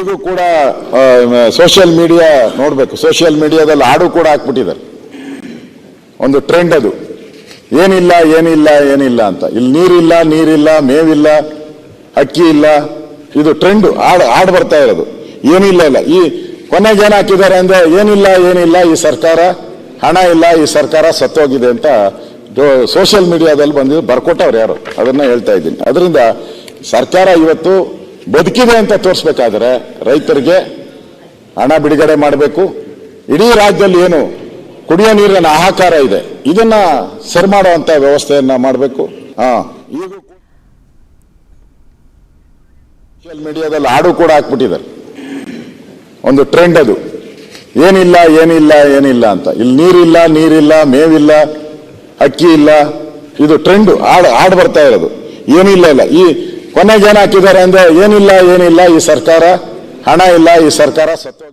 ಇದು ಕೂಡ social media ನೋಡಬೇಕು. ಸೋಷಿಯಲ್ ಮೀಡಿಯಾದಲ್ಲಿ ಹಾಡು ಕೂಡ ಹಾಕ್ಬಿಟ್ಟಿದ್ದಾರೆ. ಒಂದು ಟ್ರೆಂಡ್ ಅದು. ಏನಿಲ್ಲ ಏನಿಲ್ಲ ಏನಿಲ್ಲ ಅಂತ. ಇಲ್ಲಿ ನೀರಿಲ್ಲ ನೀರಿಲ್ಲ, ಮೇವಿಲ್ಲ, ಅಕ್ಕಿ ಇಲ್ಲ. ಇದು ಟ್ರೆಂಡು ಹಾಡು ಹಾಡು ಬರ್ತಾ ಇರೋದು. ಏನಿಲ್ಲ ಇಲ್ಲ. ಈ ಕೊನೆಗೆ ಏನು ಹಾಕಿದ್ದಾರೆ ಅಂದರೆ, ಏನಿಲ್ಲ ಏನಿಲ್ಲ, ಈ ಸರ್ಕಾರ, ಹಣ ಇಲ್ಲ, ಈ ಸರ್ಕಾರ ಸತ್ತೋಗಿದೆ ಅಂತ ಸೋಷಿಯಲ್ ಮೀಡಿಯಾದಲ್ಲಿ ಬಂದಿದ್ದು ಬರ್ಕೊಟ್ಟವ್ರು ಯಾರು? ಅದನ್ನ ಹೇಳ್ತಾ ಇದ್ದೀನಿ. ಅದರಿಂದ ಸರ್ಕಾರ ಇವತ್ತು ಬದುಕಿದೆ ಅಂತ ತೋರಿಸ್ಬೇಕಾದ್ರೆ ರೈತರಿಗೆ ಹಣ ಬಿಡುಗಡೆ ಮಾಡಬೇಕು. ಇಡೀ ರಾಜ್ಯದಲ್ಲಿ ಏನು ಕುಡಿಯೋ ನೀರಿನ ಆಹಾಕಾರ ಇದೆ. ಇದನ್ನ ಸರಿ ಮಾಡುವಂತ ವ್ಯವಸ್ಥೆಯನ್ನ ಮಾಡಬೇಕು. ಸೋಷಿಯಲ್ ಮೀಡಿಯಾದಲ್ಲಿ ಹಾಡು ಕೂಡ ಹಾಕ್ಬಿಟ್ಟಿದ್ದಾರೆ. ಒಂದು ಟ್ರೆಂಡ್ ಅದು. ಏನಿಲ್ಲ ಏನಿಲ್ಲ ಏನಿಲ್ಲ ಅಂತ. ಇಲ್ಲಿ ನೀರಿಲ್ಲ ನೀರಿಲ್ಲ, ಮೇವಿಲ್ಲ, ಅಕ್ಕಿ ಇಲ್ಲ. ಇದು ಟ್ರೆಂಡ್ ಹಾಡು ಹಾಡು ಬರ್ತಾ ಇರೋದು. ಏನಿಲ್ಲ ಇಲ್ಲ. ಈ ಕೊನೆಗೆ ಏನ್ ಹಾಕಿದ್ದಾರೆ ಅಂದ್ರೆ ಏನಿಲ್ಲ ಏನಿಲ್ಲ ಈ ಸರ್ಕಾರ ಹಣ ಇಲ್ಲ ಈ ಸರ್ಕಾರ ಸತ್ತೋಗಿ